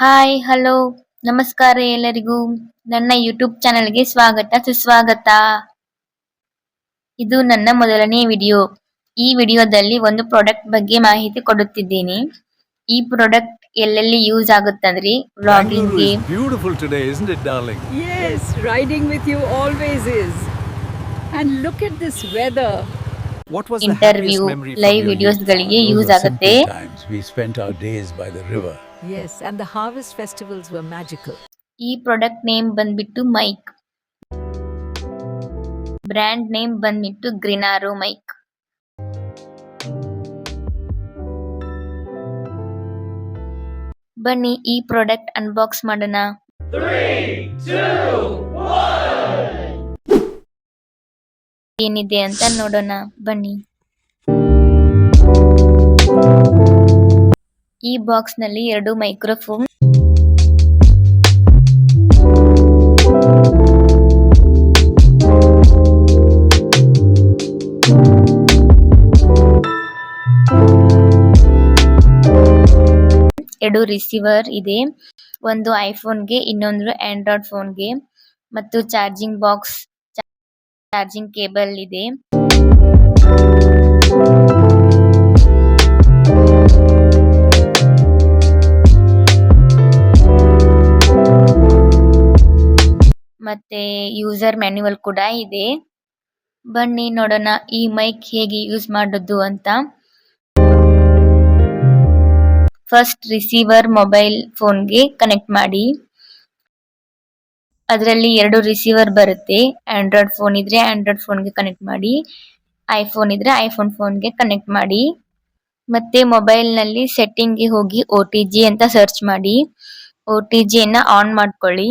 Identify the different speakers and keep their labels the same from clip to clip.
Speaker 1: Hi hello ನಮಸ್ಕಾರ ಎಲ್ಲರಿಗೂ. ನನ್ನ ಯೂಟ್ಯೂಬ್ ಚಾನೆಲ್ಗೆ ಸ್ವಾಗತ ಸುಸ್ವಾಗತ. ಇದು ನನ್ನ ಮೊದಲನೇ ವಿಡಿಯೋ ಈ ವಿಡಿಯೋದಲ್ಲಿ ಒಂದು ಪ್ರಾಡಕ್ಟ್ ಬಗ್ಗೆ ಮಾಹಿತಿ ಕೊಡುತ್ತಿದ್ದೀನಿ. ಈ ಪ್ರಾಡಕ್ಟ್ ಎಲ್ಲೆಲ್ಲಿ ಯೂಸ್ ಆಗುತ್ತಂದ್ರಿ? ವ್ಲಾಗಿಂಗ್ಗೆ
Speaker 2: beautiful today isn't it darling yes riding with you always
Speaker 3: is and
Speaker 1: look
Speaker 3: at this weather
Speaker 1: what
Speaker 3: was interview
Speaker 1: live
Speaker 3: videos
Speaker 1: ಗಳಿಗೆ ಯೂಸ್ ಆಗುತ್ತೆ.
Speaker 4: We spend our days by the river
Speaker 2: Yes, and the harvest festivals were magical.
Speaker 1: ಈ product name ಬಂದ್ಬಿಟ್ಟು mic brand name ಬಂದ್ಬಿಟ್ಟು ಗ್ರಿನಾರೋ mic ಬನ್ನಿ ಈ product unbox ಮಾಡೋಣ. ಏನಿದೆ ಅಂತ ನೋಡೋಣ. ಬನ್ನಿ. ಈ ಬಾಕ್ಸ್ನಲ್ಲಿ ಎರಡು ಮೈಕ್ರೋಫೋನ್ ಎರಡು ರಿಸೀವರ್ ಇದೆ. ಒಂದು ಐಫೋನ್ಗೆ ಇನ್ನೊಂದು ಆಂಡ್ರಾಯ್ಡ್ ಫೋನ್ಗೆ. ಮತ್ತು ಚಾರ್ಜಿಂಗ್ ಬಾಕ್ಸ್, ಚಾರ್ಜಿಂಗ್ ಕೇಬಲ್ ಇದೆ. ಮತ್ತೆ ಯೂಸರ್ ಮ್ಯಾನ್ಯುವಲ್ ಕೂಡ ಇದೆ. ಬನ್ನಿ ನೋಡೋಣ ಈ ಮೈಕ್ ಹೇಗೆ ಯೂಸ್ ಮಾಡೋದು ಅಂತ. ಫಸ್ಟ್ ರಿಸೀವರ್ ಮೊಬೈಲ್ ಫೋನ್ಗೆ ಕನೆಕ್ಟ್ ಮಾಡಿ. ಅದರಲ್ಲಿ ಎರಡು ರಿಸೀವರ್ ಬರುತ್ತೆ. ಆಂಡ್ರಾಯ್ಡ್ ಫೋನ್ ಇದ್ರೆ ಆಂಡ್ರಾಯ್ಡ್ ಫೋನ್ಗೆ ಕನೆಕ್ಟ್ ಮಾಡಿ. ಐಫೋನ್ ಇದ್ರೆ ಐಫೋನ್ ಫೋನ್ಗೆ ಕನೆಕ್ಟ್ ಮಾಡಿ. ಮತ್ತೆ ಮೊಬೈಲ್ನಲ್ಲಿ ಸೆಟ್ಟಿಂಗ್ಗೆ ಹೋಗಿ ಒ ಟಿ ಜಿ ಅಂತ ಸರ್ಚ್ ಮಾಡಿ. ಒ ಟಿ ಆನ್ ಮಾಡ್ಕೊಳ್ಳಿ.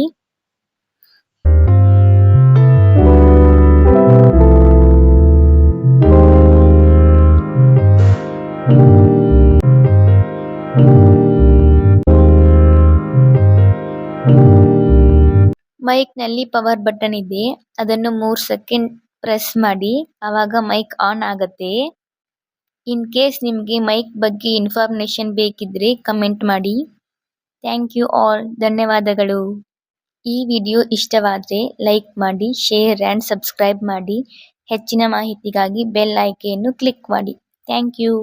Speaker 1: ಮೈಕ್ನಲ್ಲಿ ಪವರ್ ಬಟನ್ ಇದೆ. ಅದನ್ನು ಮೂರ್ ಸೆಕೆಂಡ್ ಪ್ರೆಸ್ ಮಾಡಿ. ಆವಾಗ ಮೈಕ್ ಆನ್ ಆಗತ್ತೆ. ಇನ್ ಕೇಸ್ ನಿಮಗೆ ಮೈಕ್ ಬಗ್ಗೆ ಇನ್ಫಾರ್ಮೇಶನ್ ಬೇಕಿದ್ರೆ ಕಮೆಂಟ್ ಮಾಡಿ. ಥ್ಯಾಂಕ್ ಯು ಆಲ್ ಧನ್ಯವಾದಗಳು. ಈ ವಿಡಿಯೋ ಇಷ್ಟವಾದರೆ ಲೈಕ್ ಮಾಡಿ ಶೇರ್ ಆ್ಯಂಡ್ ಸಬ್ಸ್ಕ್ರೈಬ್ ಮಾಡಿ. ಹೆಚ್ಚಿನ ಮಾಹಿತಿಗಾಗಿ ಬೆಲ್ ಆಯ್ಕೆಯನ್ನು ಕ್ಲಿಕ್ ಮಾಡಿ. Thank you